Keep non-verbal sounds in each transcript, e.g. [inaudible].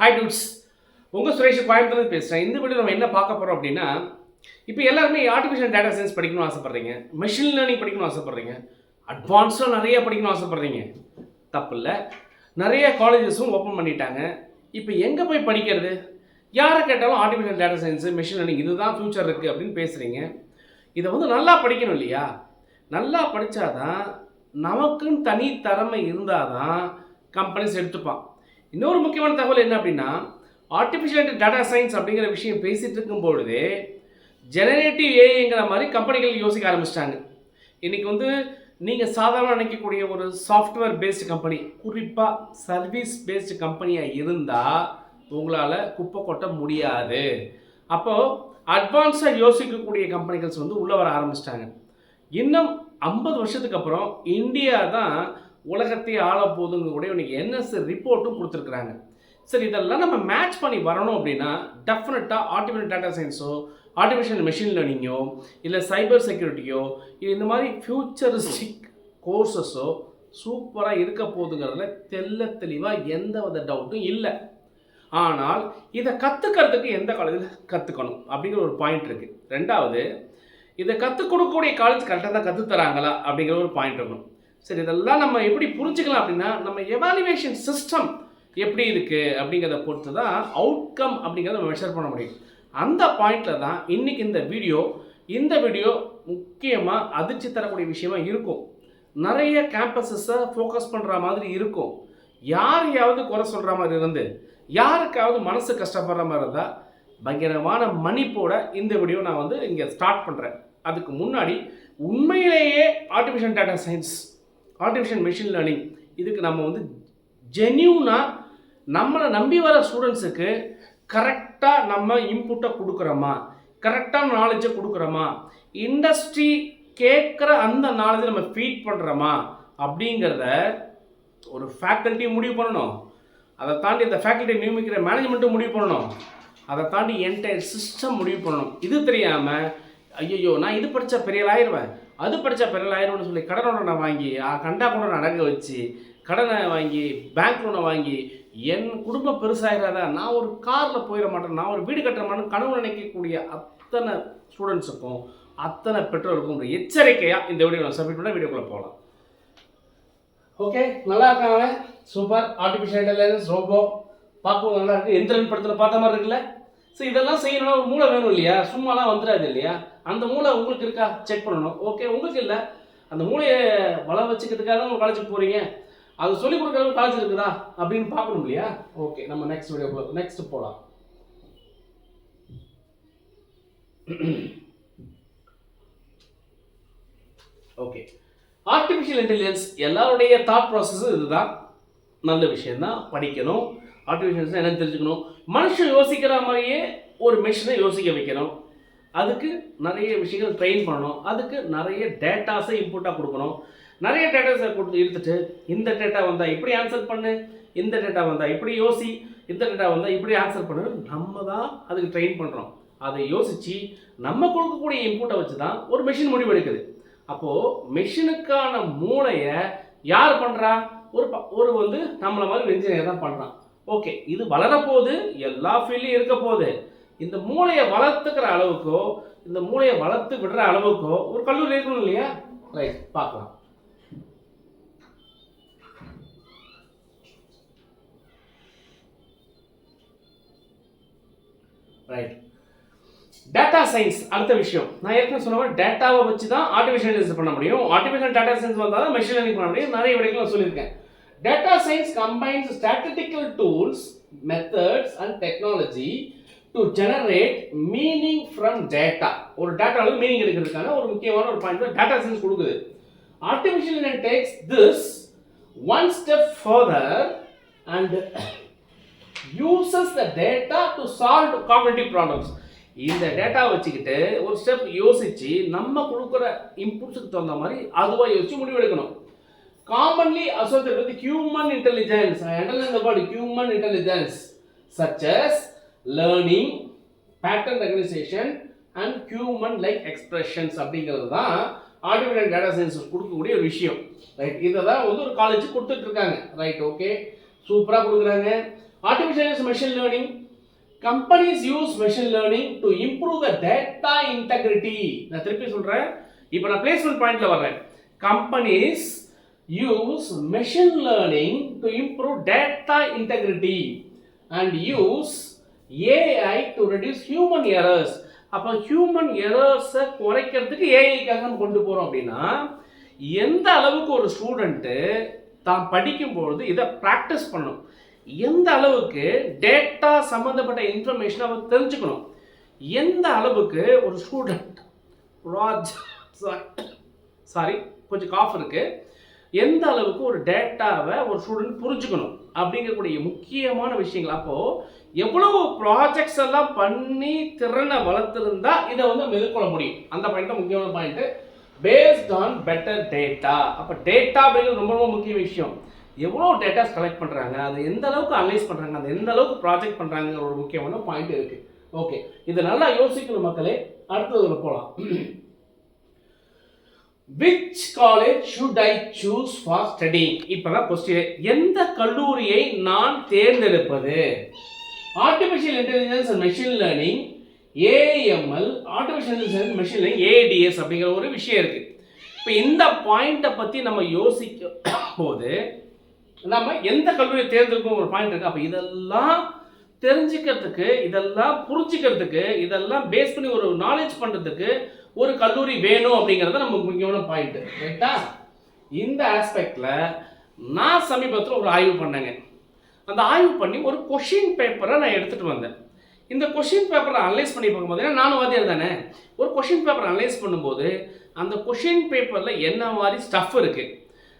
Hi dudes உங்கள் சுரேஷ் கோயம்புத்தூர்லேருந்து பேசுகிறேன் இந்த வீடியோ நம்ம என்ன பார்க்க போகிறோம் அப்படின்னா இப்போ எல்லாருமே ஆர்டிஃபிஷியல் டேட்டா சயின்ஸ் படிக்கணும்னு ஆசைப்பட்றீங்க. மெஷின் லேர்னிங் படிக்கணும்னு ஆசைப்பட்றீங்க. அட்வான்ஸாக நிறைய படிக்கணும்னு ஆசைப்பட்றீங்க. தப்பு இல்லை. நிறைய காலேஜஸும் ஓப்பன் பண்ணிட்டாங்க. இப்போ எங்கே போய் படிக்கிறது? யாரை கேட்டாலும் artificial data science machine learning இதுதான் ஃப்யூச்சர் இருக்குது அப்படின்னு பேசுகிறீங்க இதை வந்து நல்லா படிக்கணும் இல்லையா? நல்லா படித்தாதான் நமக்குன்னு தனி திறமை இருந்தால் தான் கம்பெனிஸ் எடுத்துப்பான். இன்னொரு முக்கியமான தகவல் என்ன அப்படின்னா ஆர்டிஃபிஷியல் டேட்டா சயின்ஸ் அப்படிங்கிற விஷயம் பேசிகிட்டு இருக்கும் ஜெனரேட்டிவ் ஏஐங்கிற மாதிரி கம்பெனிகள் யோசிக்க ஆரம்பிச்சிட்டாங்க. இன்றைக்கி வந்து நீங்கள் சாதாரண நினைக்கக்கூடிய ஒரு சாஃப்ட்வேர் பேஸ்டு கம்பெனி குறிப்பாக சர்வீஸ் பேஸ்டு கம்பெனியாக இருந்தால் உங்களால் குப்பை கொட்ட முடியாது. அப்போது அட்வான்ஸாக யோசிக்கக்கூடிய கம்பெனிகள்ஸ் வந்து உள்ளே வர ஆரம்பிச்சிட்டாங்க. இன்னும் ஐம்பது வருஷத்துக்கு அப்புறம் இந்தியா தான் உலகத்தையே ஆள போதுங்க கூட இன்னைக்கு என்எஸ் ரிப்போர்ட்டும் கொடுத்துருக்குறாங்க. சரி இதெல்லாம் நம்ம மேட்ச் பண்ணி வரணும் அப்படின்னா டெஃபினட்டாக ஆர்டிஃபிஷியல் டேட்டா சயின்ஸோ ஆர்டிஃபிஷியல் மெஷின் லேர்னிங்கோ இல்லை சைபர் செக்யூரிட்டியோ இல்லை இந்த மாதிரி ஃபியூச்சரிஸ்டிக் கோர்சஸோ சூப்பராக இருக்க போகுதுங்கிறதுல தெல்ல தெளிவாக எந்த வித டவுட்டும் இல்லை. ஆனால் இதை கற்றுக்கிறதுக்கு எந்த காலேஜில் கற்றுக்கணும் அப்படிங்கிற ஒரு பாயிண்ட் இருக்குது ரெண்டாவது இதை கற்றுக் கொடுக்கக்கூடிய காலேஜ் கரெக்டாக தான் கற்றுத்தராங்களா அப்படிங்கிற ஒரு பாயிண்ட் இருக்கணும். சரி இதெல்லாம் நம்ம எப்படி புரிஞ்சுக்கலாம் அப்படின்னா நம்ம எவாலுவேஷன் சிஸ்டம் எப்படி இருக்குது அப்படிங்கிறத பொறுத்து தான் அவுட்கம் அப்படிங்கிறத நம்ம மெஷர் பண்ண முடியும். அந்த பாயிண்டில் தான் இன்றைக்கி இந்த வீடியோ இந்த வீடியோ முக்கியமாக அதிர்ச்சி தரக்கூடிய விஷயமா இருக்கும். நிறைய கேம்பஸஸை ஃபோக்கஸ் பண்ணுற மாதிரி இருக்கும். யாரையாவது குறை சொல்கிற மாதிரி இருந்து யாருக்காவது மனசு கஷ்டப்படுற மாதிரி இருந்தால் பயங்கரமான மன்னிப்போட இந்த வீடியோ நான் வந்து இங்கே ஸ்டார்ட் பண்ணுறேன் அதுக்கு முன்னாடி உண்மையிலேயே artificial data science artificial machine learning இதுக்கு நம்ம வந்து ஜென்யூனாக நம்மளை நம்பி வர ஸ்டூடெண்ட்ஸுக்கு கரெக்டாக நம்ம இன்புட்டை கொடுக்குறோமா? கரெக்டான நாலேஜை கொடுக்குறோமா? இண்டஸ்ட்ரி கேட்குற அந்த நாலேஜை நம்ம ஃபீட் பண்ணுறோமா அப்படிங்கிறத ஒரு ஃபேக்கல்ட்டி முடிவு பண்ணணும். அதை தாண்டி அந்த ஃபேக்கல்ட்டி நியமிக்கிற மேனேஜ்மெண்ட்டும் முடிவு பண்ணணும். அதை தாண்டி என்டையர் சிஸ்டம் முடிவு பண்ணணும். இது தெரியாமல் ஐயோ நான் இது படித்தா பெரிய ஆயிடுவேன் அது படித்தா பெரிய ஆயிடுவேன்னு சொல்லி கடனோட வாங்கி ஆ, கண்டா கூட அடங்க வச்சு கடனை வாங்கி பேங்க் லோனை வாங்கி என் குடும்பம் பெருசாகிறாதா நான் ஒரு காரில் போயிட மாட்டேன். நான் ஒரு வீடு கட்டுற கனவு நினைக்கக்கூடிய அத்தனை ஸ்டூடெண்ட்ஸுக்கும் அத்தனை பெற்றோருக்கும் ஒரு எச்சரிக்கையாக இந்த வீடியோ நான் சப்மிட் பண்ண வீடியோக்குள்ளே போகலாம் ஓகே நல்லா இருக்காங்க. சூப்பர் ஆர்டிஃபிஷியல் இன்டெலிஜென்ஸ் ரோபோ பார்க்கவும் நல்லா இருக்குது எந்திரன் படத்தில் பார்த்த மாதிரி இருக்குல்ல? ஸோ இதெல்லாம் செய்யணும்னா ஒரு மூளை வேணும் இல்லையா? சும்மாலாம் வந்துடாது இல்லையா? அந்த மூளை உங்களுக்கு இருக்கா? செக் பண்ணணும். ஓகே உங்களுக்கு இல்லை. அந்த மூளையை வள வச்சுக்கிறதுக்காக தான் உங்கள் காலேஜுக்கு போகிறீங்க அது சொல்லிக் கொடுக்குற காலேஜ் இருக்குதா? அப்படின்னு பார்க்கணும் இல்லையா? ஓகே நம்ம நெக்ஸ்ட் வீடியோ நெக்ஸ்ட் போகலாம் ஓகே ஆர்டிஃபிஷியல் இன்டெலிஜென்ஸ் எல்லாருடைய தாட் ப்ராசஸும் இதுதான். நல்ல விஷயம்தான். படிக்கணும். ஆர்டிஃபிஷியல் என்னன்னு தெரிஞ்சுக்கணும். மனுஷன் யோசிக்கிற மாதிரியே ஒரு மிஷினை யோசிக்க வைக்கணும். அதுக்கு நிறைய விஷயங்கள் ட்ரெயின் பண்ணணும். அதுக்கு நிறைய டேட்டாஸை இன்புட்டாக கொடுக்கணும். நிறைய டேட்டாஸை கொடுத்து எடுத்துட்டு இந்த டேட்டா வந்தால் இப்படி ஆன்சர் பண்ணு இந்த டேட்டா வந்தால் இப்படி யோசி இந்த டேட்டா வந்தால் இப்படி ஆன்சர் பண்ணு. நம்ம தான் அதுக்கு ட்ரெயின் பண்ணுறோம் அதை யோசித்து நம்ம கொடுக்கக்கூடிய இன்புட்டை வச்சு தான் ஒரு மிஷின் முடிவெடுக்குது. அப்போது மிஷினுக்கான மூளையை யார் பண்ணுறா ஒரு ப- ஒரு வந்து நம்மளை மாதிரி ஒரு இன்ஜினியர் தான் பண்ணுறான் ஓகே இது வளரப்போகுது எல்லா ஃபீல்ட்லையும் இருக்க போகுது இந்த மூளையை வளர்த்துக்கிற அளவுக்கோ இந்த மூளையை வளர்த்து விடுற அளவுக்கோ ஒரு கல்லூரி இருக்கணும் இல்லையா? ரைட் பார்க்கலாம். ரைட் டேட்டா சயின்ஸ் அடுத்த விஷயம். நான் ஏற்கனவே சொன்ன மாதிரி டேட்டாவை வச்சு தான் ஆர்டிஃபிஷியல் இன்டெலிஜென்ஸ் பண்ண முடியும். ஆர்டிஃபிஷியல் டேட்டா சயின்ஸ் வந்தால் தான் மெஷின் லேர்னிங் பண்ண முடியும். நிறைய விடைகள் நான் சொல்லியிருக்கேன். Data science combines statistical tools methods and technology to generate meaning from data ஒரு டேட்டாவில் மீனிங் எடுக்கிறதுக்கான ஒரு முக்கியமான ஒரு பாயிண்ட் டேட்டா சயின்ஸ் கொடுக்குது. Artificial intelligence takes this one step further and uses the data to solve competitive problems இந்த data வச்சுக்கிட்டு ஒரு ஸ்டெப் யோசிச்சு நம்ம கொடுக்குற இன்புட்ஸுக்கு தகுந்த மாதிரி அதுவாக யோசிச்சு முடிவெடுக்கணும். Commonly associate with human intelligence underline the word human intelligence such as learning pattern recognition and human like expressions அப்படிங்கிறது தான் ஆர்டிஃபிஷியல் டேட்டா சயின்ஸ் கொடுக்கக்கூடிய ஒரு விஷயம். ரைட் இதை தான் வந்து ஒரு காலேஜ் கொடுத்துட்டு இருக்காங்க. ரைட் ஓகே சூப்பராக கொடுக்குறாங்க. Artificial machine learning companies use machine learning to improve the data integrity நான் திருப்பி சொல்கிறேன் இப்போ நான் பிளேஸ்மெண்ட் பாயிண்ட்ல வர்றேன். Companies use machine learning to improve data integrity and use AI to reduce human errors அப்போ ஹியூமன் எரர்ஸை குறைக்கிறதுக்கு ஏஐக்காக நம்ம கொண்டு போகிறோம் அப்படின்னா எந்த அளவுக்கு ஒரு ஸ்டூடெண்ட்டு தான் படிக்கும்பொழுது இதை ப்ராக்டிஸ் பண்ணணும் எந்த அளவுக்கு டேட்டா சம்மந்தப்பட்ட இன்ஃபர்மேஷன் அவர் தெரிஞ்சுக்கணும். எந்த அளவுக்கு ஒரு ஸ்டூடெண்ட் சாரி [laughs] கொஞ்சம் காஃப் இருக்குது எந்த அளவுக்கு ஒரு டேட்டாவை ஒரு ஸ்டூடெண்ட் புரிஞ்சுக்கணும் அப்படிங்கக்கூடிய முக்கியமான விஷயங்கள். அப்போது எவ்வளவு ப்ராஜெக்ட்ஸ் எல்லாம் பண்ணி திறனை வளர்த்துருந்தா இதை வந்து மேற்கொள்ள முடியும். அந்த பாயிண்ட் தான் முக்கியமான point based on better data அப்போ டேட்டா அப்படிங்கிறது ரொம்ப ரொம்ப முக்கிய விஷயம். எவ்வளோ டேட்டாஸ் கலெக்ட் பண்ணுறாங்க அது எந்த அளவுக்கு அனலைஸ் பண்ணுறாங்க அது எந்த அளவுக்கு ப்ராஜெக்ட் பண்ணுறாங்கிற ஒரு முக்கியமான பாயிண்ட் இருக்குது ஓகே இதை நல்லா யோசிக்கணும் மக்களே. அடுத்ததுல போகலாம் which college should I choose for study இப்போதான் கொஸ்டின் எந்த கல்லூரியை நான் தேர்ந்தெடுப்பது? Artificial intelligence and machine learning AML artificial intelligence machine learning ADS அப்படிங்கிற ஒரு விஷயம் இருக்குது இப்போ இந்த பாயிண்ட்டை பற்றி நம்ம யோசிக்க போது நம்ம எந்த கல்லூரியை தேர்ந்தெடுக்கும் ஒரு பாயிண்ட் இருக்குது அப்போ இதெல்லாம் தெரிஞ்சுக்கிறதுக்கு இதெல்லாம் புரிஞ்சுக்கிறதுக்கு இதெல்லாம் பேஸ் பண்ணி ஒரு நாலேஜ் பண்ணுறதுக்கு ஒரு கல்லூரி வேணும் அப்படிங்கிறது நமக்கு முக்கியமான பாயிண்ட் ரைட்டா இந்த ஆஸ்பெக்டில் நான் சமீபத்தில் ஒரு ஆய்வு பண்ணேங்க. அந்த ஆய்வு பண்ணி ஒரு கொஷின் பேப்பரை நான் எடுத்துகிட்டு வந்தேன். இந்த கொஷின் பேப்பரை அனலைஸ் பண்ணி பார்க்கும்போது ஏன்னா நானும் வாத்தியார் தானே? ஒரு கொஷின் பேப்பர் அனலைஸ் பண்ணும்போது அந்த கொஷின் பேப்பரில் என்ன மாதிரி ஸ்டஃப் இருக்குது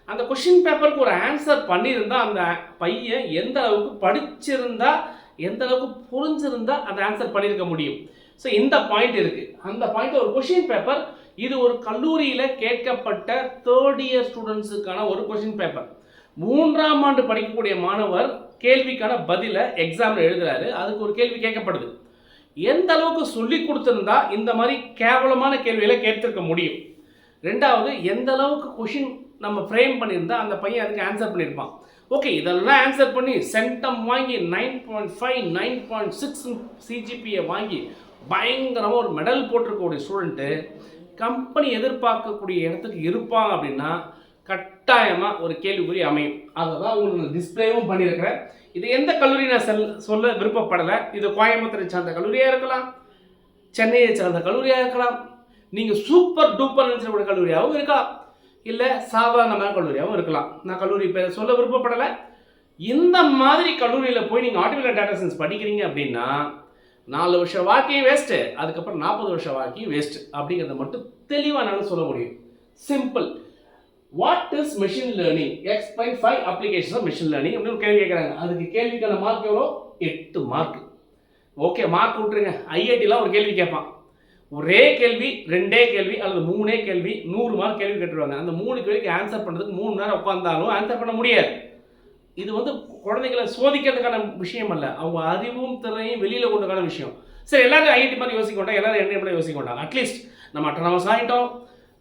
அந்த கொஷின் பேப்பருக்கு ஒரு ஆன்சர் பண்ணியிருந்தா அந்த பையன் எந்த அளவுக்கு படிச்சிருந்தா எந்த அளவுக்கு புரிஞ்சிருந்தா அந்த ஆன்சர் பண்ணியிருக்க முடியும்? ஸோ இந்த பாயிண்ட் இருக்கு. அந்த பாயிண்ட் ஒரு கொஷின் பேப்பர் இது ஒரு கல்லூரியில் கேட்கப்பட்ட தேர்ட் இயர் ஸ்டூடெண்ட்ஸுக்கான ஒரு கொஷின் பேப்பர் மூன்றாம் ஆண்டு படிக்கக்கூடிய மாணவர் கேள்விக்கான பதிலை எக்ஸாமில் எழுதுறாரு. அதுக்கு ஒரு கேள்வி கேட்கப்படுது. எந்த அளவுக்கு சொல்லி கொடுத்துருந்தா இந்த மாதிரி கேவலமான கேள்விகளை கேட்டிருக்க முடியும்? ரெண்டாவது எந்த அளவுக்கு கொஷின் நம்ம ஃப்ரேம் பண்ணியிருந்தா அந்த பையன் அதுக்கு ஆன்சர் பண்ணியிருப்பான்? ஓகே இதெல்லாம் ஆன்சர் பண்ணி சென்டம் வாங்கி nine point five nine point six சிஜிபியை வாங்கி பயங்கரமாக ஒரு மெடல் போட்டிருக்கக்கூடிய ஸ்டூடெண்ட்டு கம்பெனி எதிர்பார்க்கக்கூடிய இடத்துக்கு இருப்பான் அப்படின்னா கட்டாயமாக ஒரு கேள்விக்குறி அமையும். அதை தான் உங்களுக்கு டிஸ்பிளேவும் பண்ணியிருக்கிறேன். இது எந்த கல்லூரி நான் செல் சொல்ல விருப்பப்படலை. இது கோயம்புத்தூரை சார்ந்த கல்லூரியாக இருக்கலாம் சென்னையை சார்ந்த கல்லூரியாக இருக்கலாம் நீங்கள் சூப்பர் டூப்பர் நினச்சக்கூடிய கல்லூரியாகவும் இருக்கலாம் இல்லை சாதாரணமான கல்லூரியாகவும் இருக்கலாம். நான் கல்லூரி பேர் சொல்ல விருப்பப்படலை. இந்த மாதிரி கல்லூரியில் போய் நீங்கள் ஆர்டிஃபிஷியல் டேட்டா சயின்ஸ் படிக்கிறீங்க அப்படின்னா நாலு வருஷம் வாழ்க்கையும் வேஸ்ட்டு அதுக்கப்புறம் நாற்பது வருஷம் வாழ்க்கையும் வேஸ்ட் அப்படிங்கிறத மட்டும் தெளிவாக என்னால் சொல்ல முடியும். Simple what is machine learning explain five application of machine learning அப்படின்னு கேள்வி கேட்குறாங்க அதுக்கு கேள்விக்கான மார்க் எவ்வளோ? எட்டு மார்க் ஓகே மார்க் விட்டுருங்க. ஐஐடிலாம் ஒரு கேள்வி கேட்பான். ஒரே கேள்வி ரெண்டே கேள்வி அல்லது மூணே கேள்வி நூறு மார்க் கேள்வி கேட்டுருவாங்க. அந்த மூணு கேள்விக்கு ஆன்சர் பண்ணுறதுக்கு மூணு நேரம் உட்காந்தாலும் ஆன்சர் பண்ண முடியாது. இது வந்து குழந்தைங்களை சோதிக்கிறதுக்கான விஷயம் அல்ல அவங்க அறிவும் திறனையும் வெளியில் கொண்டுக்கான விஷயம். சரி எல்லாரும் ஐஐடி மாதிரி யோசிக்க மாட்டோம் எல்லாரும் என்ன பண்ணி யோசிக்க மாட்டாங்க அட்லீஸ்ட் நம்ம அட்டனமஸ் ஆகிட்டோம்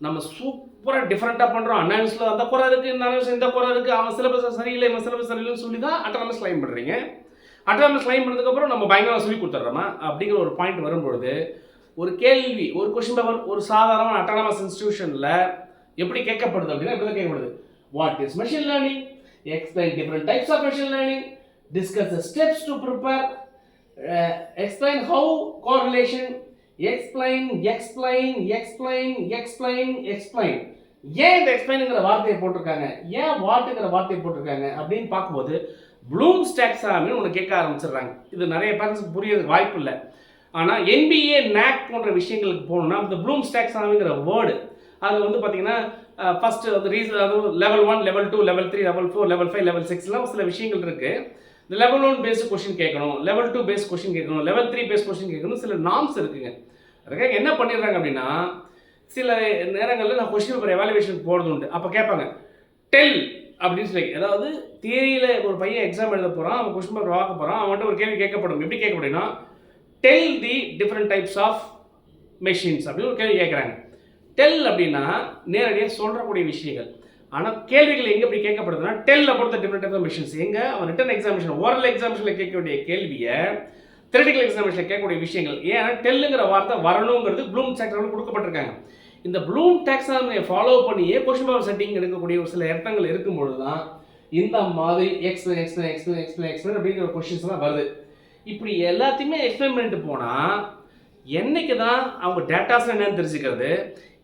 நம்ம சூப்பராக டிஃப்ரெண்ட்டாக பண்ணுறோம் அனாலிஸில் அந்த குறை இருக்குது இந்த அனாலிஸ் இந்த குறை இருக்குது அவன் சிலபஸ் சரியில்லை இவன் சிலபஸ் சரியில்லைன்னு சொல்லி தான் அட்டனமஸ் கிளைம் பண்ணுறீங்க அட்டனமஸ் கிளைம் பண்ணதுக்கப்புறம் நம்ம பயங்கரமாக சொல்லி கொடுத்துட்றோமா? அப்படிங்கிற ஒரு பாயிண்ட் வரும்பொழுது ஒரு கேள்வி ஒரு கொஷின் பேப்பர் ஒரு சாதாரண அட்டானமஸ் இன்ஸ்டியூஷனில் எப்படி கேட்கப்படுது அப்படின்னா இப்படி தான் கேட்கப்படுது. What is machine learning explain different of machine learning, discuss discuss the steps to prepare explain how correlation, explain, explain, explain, explain, explain ஏன் இந்த எக்ஸ்பிளைனுங்கிற வார்த்தையை போட்டிருக்காங்க? ஏன் வாட்டுங்கிற வார்த்தையை போட்டிருக்காங்க? அப்படின்னு பார்க்கும்போது ப்ளூம் ஸ்டாக்ஸாமின்னு ஒன்று கேட்க ஆரம்பிச்சிடுறாங்க. இது நிறைய பேரண்ட்ஸுக்கு புரியறதுக்கு வாய்ப்பு இல்லை. ஆனால் என்பிஏ நேக் போன்ற விஷயங்களுக்கு போகணும்னா இந்த ப்ளூம் ஸ்டாக்ஸாமிங்கிற வேர்டு அதில் வந்து பார்த்தீங்கன்னா ஃபஸ்ட்டு அந்த ரீசன் அதுவும் level one level two level three level four level five level சிக்ஸ்லாம் சில விஷயங்கள் இருக்குது இந்த லெவல் ஒன் பேஸ்ட் கொஷின் கேட்கணும் லெவல் டூ பேஸ்ட் கொஷின் கேட்கணும் லெவல் த்ரீ பேஸ்ட் கொஷின் கேட்கணும் சில நாம்ஸ் இருக்குங்க. அதுக்காக என்ன பண்ணிடுறாங்க அப்படின்னா சில நேரங்களில் நான் கொஷின் பேப்பர் எவாலுவேஷன் போகிறது உண்டு. அப்போ கேட்பாங்க டெல் அப்படின்னு சொல்லி. அதாவது தியரியில் ஒரு பையன் எக்ஸாம் எழுத போகிறான் அவன் கொஷின் பேப்பர் பார்க்க போகிறான் அவன்கிட்ட ஒரு கேள்வி கேட்கப்படும். எப்படி கேட்கப்படும்னா tell the different types of machines அப்படின்னு ஒரு கேள்வி கேட்குறாங்க. டெல் அப்படின்னா நேரடியாக சொல்கிறக்கூடிய விஷயங்கள். ஆனால் கேள்விகள் எங்கே இப்படி கேட்கப்படுதுன்னா டெல்ல பொறுத்த டிஃப்ரெண்ட் டைப் மிஷின்ஸ் எங்கே? அவன் ரிட்டன் எக்ஸாமினேஷன் ஓரல் எக்ஸாமினேஷனில் கேட்க வேண்டிய கேள்வியை theoretical எக்ஸாமினேஷன் கேட்கக்கூடிய விஷயங்கள். ஏன்னா டெல்லுங்கிற வார்த்தை வரணுங்கிறது ப்ளூம் செக்டரில் கொடுக்கப்பட்டிருக்காங்க. இந்த ப்ளூம் டாக்ஸானமியை ஃபாலோ பண்ணியே கொஷின் பேப்பர் செட்டிங் எடுக்கக்கூடிய ஒரு சில அர்த்தங்கள் இருக்கும்பொழுது தான் இந்த மாதிரி explain explain explain explain explain அப்படிங்கிற கொஷின்ஸ்லாம் வருது. இப்படி எல்லாத்தையுமே எக்ஸ்பிளைன் பண்ணிட்டு போனால் என்னைக்கு தான் அவங்க டேட்டாஸ் என்னன்னு தெரிஞ்சுக்கிறது?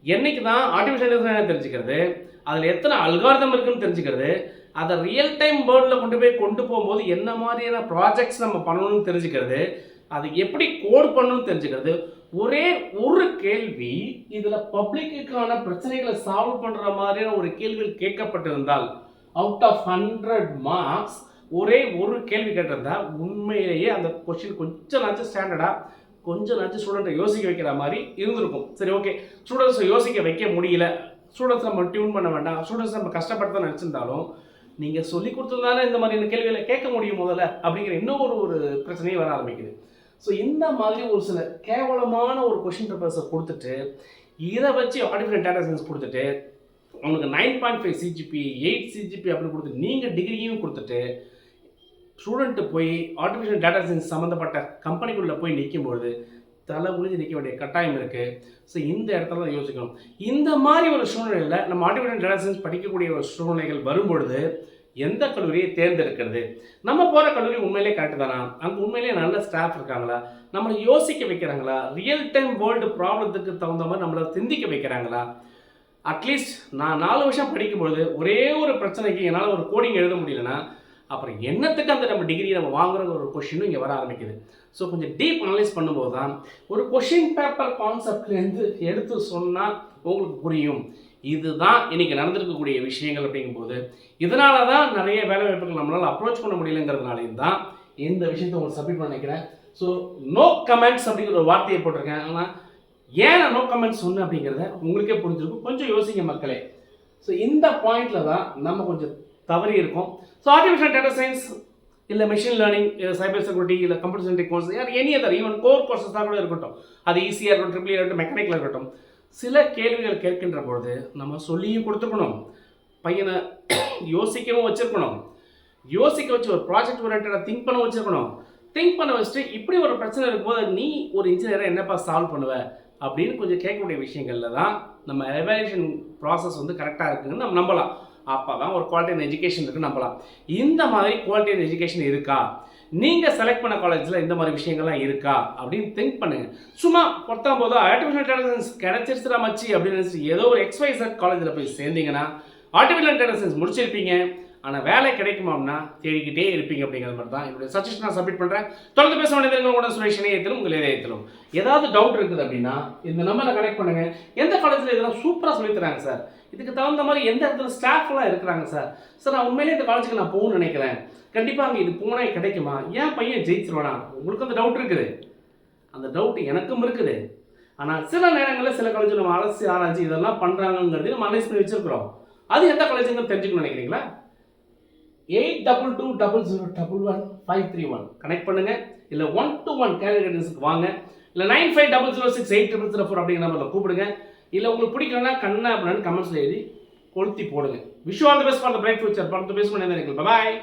என்னைக்கு தான் ஆர்டிஃபிஷியல் இன்டெலிஜென்ஸ் தெரிஞ்சுக்கிறது அதில் எத்தனை அல்காரதம் இருக்குன்னு தெரிஞ்சுக்கிறது அதை ரியல் டைம் வேர்ல்டில் கொண்டு போய் கொண்டு போகும்போது என்ன மாதிரியான ப்ராஜெக்ட்ஸ் நம்ம பண்ணணும்னு தெரிஞ்சுக்கிறது அது எப்படி கோட் பண்ணணும்னு தெரிஞ்சுக்கிறது ஒரே ஒரு கேள்வி இதில் பப்ளிக்குக்கான பிரச்சனைகளை சால்வ் பண்ணுற மாதிரியான ஒரு கேள்விகள் கேட்கப்பட்டிருந்தால் அவுட் ஆஃப் ஹண்ட்ரட் மார்க்ஸ் ஒரே ஒரு கேள்வி கேட்டிருந்தா உண்மையிலேயே அந்த கொஸ்டின் கொஞ்சம் நாச்சும் ஸ்டாண்டர்டாக கொஞ்சம் நாச்சு ஸ்டூடெண்ட்டை யோசிக்க வைக்கிற மாதிரி இருந்திருக்கும். சரி ஓகே ஸ்டூடெண்ட்ஸை யோசிக்க வைக்க முடியல. ஸ்டூடெண்ட்ஸ் நம்ம டியூன் பண்ண வேண்டாம். ஸ்டூடெண்ட்ஸ் நம்ம கஷ்டப்படுத்த நினச்சிருந்தாலும் நீங்கள் சொல்லி கொடுத்ததானே இந்த மாதிரியான கேள்விகளை கேட்க முடியும் முதல்ல அப்படிங்கிற இன்னொரு ஒரு பிரச்சனையும் வர ஆரம்பிக்குது. ஸோ இந்த மாதிரி ஒரு சில கேவலமான ஒரு கொஷின் பேப்பர்ஸை கொடுத்துட்டு இதை வச்சு ஆர்டிஃபிஷியல் டேட்டா சயின்ஸ் கொடுத்துட்டு உங்களுக்கு nine point five CGPA eight CGPA அப்படின்னு கொடுத்து நீங்கள் டிகிரியும் கொடுத்துட்டு ஸ்டூடெண்ட்டு போய் ஆர்டிஃபிஷியல் டேட்டா சயின்ஸ் சம்மந்தப்பட்ட கம்பெனிக்குள்ளே போய் நிற்கும்பொழுது தலை குளிஞ்சு நிற்க வேண்டிய கட்டாயம் இருக்குது ஸோ இந்த இடத்துல தான் யோசிக்கணும். இந்த மாதிரி ஒரு சூழ்நிலையில் நம்ம ஆர்டிஃபிஷியல் டேட்டா சயின்ஸ் படிக்கக்கூடிய ஒரு சூழ்நிலைகள் வரும்பொழுது எந்த கல்லூரியை தேர்ந்தெடுக்கிறது? நம்ம போகிற கல்லூரி உண்மையிலே கரெக்டு தானா? அங்கே உண்மையிலேயே நல்ல ஸ்டாஃப் இருக்காங்களா? நம்மளை யோசிக்க வைக்கிறாங்களா? ரியல் டைம் வேர்ல்டு ப்ராப்ளத்துக்கு தகுந்த மாதிரி நம்மளை சிந்திக்க வைக்கிறாங்களா? அட்லீஸ்ட் நான் நாலு வருஷம் படிக்கும்பொழுது ஒரே ஒரு பிரச்சனைக்கு என்னால் ஒரு கோடிங் எழுத முடியலன்னா அப்புறம் என்னத்துக்கு அந்த நம்ம டிகிரி நம்ம வாங்குற ஒரு கொஷினும் இங்கே வர ஆரம்பிக்குது. ஸோ கொஞ்சம் டீப் அனலைஸ் பண்ணும்போது தான் ஒரு கொஷின் பேப்பர் கான்செப்ட்லேருந்து எடுத்து சொன்னால் உங்களுக்கு புரியும். இதுதான் இன்றைக்கி நடந்திருக்கக்கூடிய விஷயங்கள் அப்படிங்கும்போது இதனால தான் நிறைய வேலை வாய்ப்புகள் நம்மளால் அப்ரோச் பண்ண முடியலங்கிறதுனாலையும் தான் இந்த விஷயத்தை உங்களுக்கு சப்மிட் பண்ண நினைக்கிறேன். ஸோ நோ கமெண்ட்ஸ் அப்படிங்கிற ஒரு வார்த்தையை போட்டிருக்கேன். ஆனால் ஏன் நான் நோ கமெண்ட்ஸ் சொன்னேன் அப்படிங்கிறத உங்களுக்கே புரிஞ்சிருக்கும். கொஞ்சம் யோசிங்க மக்களே. ஸோ இந்த பாயிண்டில் தான் நம்ம கொஞ்சம் தவறி இருக்கும் ஸோ ஆர்டிஃபிஷியல் டேட்டா சயின்ஸ் இல்லை மிஷின் லேர்னிங் இல்லை சைபர் செக்யூரிட்டி இல்லை கம்ப்யூட்டர் சென்ட்ரிக் கோர்ஸ் யார் any other even core courses தான் கூட இருக்கட்டும். அது ஈஸியாக இருக்கட்டும் ட்ரிபிள் e இருக்கட்டும் மெக்கானிக்கலாக இருக்கட்டும். சில கேள்விகள் கேட்கின்ற பொழுது நம்ம சொல்லியும் கொடுத்துக்கணும் பையனை யோசிக்கவும் வச்சுருக்கணும். யோசிக்க வச்சு ஒரு ப்ராஜெக்ட் ஓரியன்டாக திங்க் பண்ண வச்சுருக்கணும். திங்க் பண்ண வச்சுட்டு இப்படி ஒரு பிரச்சனை இருக்கும்போது நீ ஒரு இன்ஜினியரை என்னப்பா சால்வ் பண்ணுவ? அப்படின்னு கொஞ்சம் கேட்கக்கூடிய விஷயங்களில் தான் நம்ம எவாலுவேஷன் ப்ராசஸ் வந்து கரெக்டாக இருக்குன்னு நம்ம நம்பலாம். அப்போ தான் ஒரு குவாலிட்டி எஜுகேஷன் இருக்குன்னு நம்பலாம். இந்த மாதிரி குவாலிட்டி எஜுகேஷன் இருக்கா? நீங்கள் செலக்ட் பண்ண காலேஜில் இந்த மாதிரி விஷயங்கள்லாம் இருக்கா? அப்படின்னு திங்க் பண்ணுங்க. சும்மா பொறுத்தாம் போது ஆர்டிஃபிஷியல் இன்டெலிஜென்ஸ் கிடைச்சிருச்சுடா மச்சி அப்படின்னு நினைச்சு ஏதோ ஒரு எக்ஸ்வைசர் காலேஜில் போய் சேர்ந்தீங்கன்னா ஆர்டிஃபிஷியல் இன்டெலிஜென்ஸ் முடிச்சிருப்பீங்க. ஆனால் வேலை கிடைக்குமாம்னா தேடிக்கிட்டே இருப்பீங்க அப்படிங்கிற மாதிரி தான் என்னுடைய சஜஷன் நான் சப்மிட் பண்ணுறேன் தொடர்ந்து பேச மனிதர்களோட சுரேஷ் இணையத்திலும் உங்கள் இதயத்திலும் ஏதாவது டவுட் இருக்குது அப்படின்னா இந்த நம்பரை கனெக்ட் பண்ணுங்க. எந்த காலேஜில் இதெல்லாம் சூப்பராக சொல்லித் தராங்க சார்? இதுக்கு தகுந்த மாதிரி எந்த இடத்துல ஸ்டாஃப்லாம் இருக்கிறாங்க சார் சார் நான் உண்மையிலேயே இந்த காலேஜுக்கு நான் போகணும்னு நினைக்கிறேன். கண்டிப்பாக அங்கே இது போனால் கிடைக்குமா? ஏன் பையன் ஜெயிச்சிருவானா? உங்களுக்கு அந்த டவுட் இருக்குது. அந்த டவுட் எனக்கும் இருக்குது. ஆனால் சில நேரங்களில் சில காலேஜ் நம்ம அலசி ஆராய்ச்சி இதெல்லாம் பண்ணுறாங்கங்கிறது நம்ம அனலைஸ் பண்ணி வச்சிருக்கிறோம். அது எந்த காலேஜுங்க தெரிஞ்சுக்கணும்னு நினைக்கிறீங்களா? Eight double two double zero double one five three one connect பண்ணுங்கள் இல்லை ஒன் டு ஒன் கேலிகேட்டன்ஸுக்கு வாங்க. இல்லை nine five double zero six eight triple zero four அப்படிங்கிற நம்பரில் கூப்பிடுங்க. இல்லை உங்களுக்கு பிடிக்கலன்னா கண்ணா அப்படின்னு கமெண்ட்ஸில் எழுதி கொளுத்தி போடுங்க. Wish all the best for the bright future பார்த்து பேச முடியாது பாய்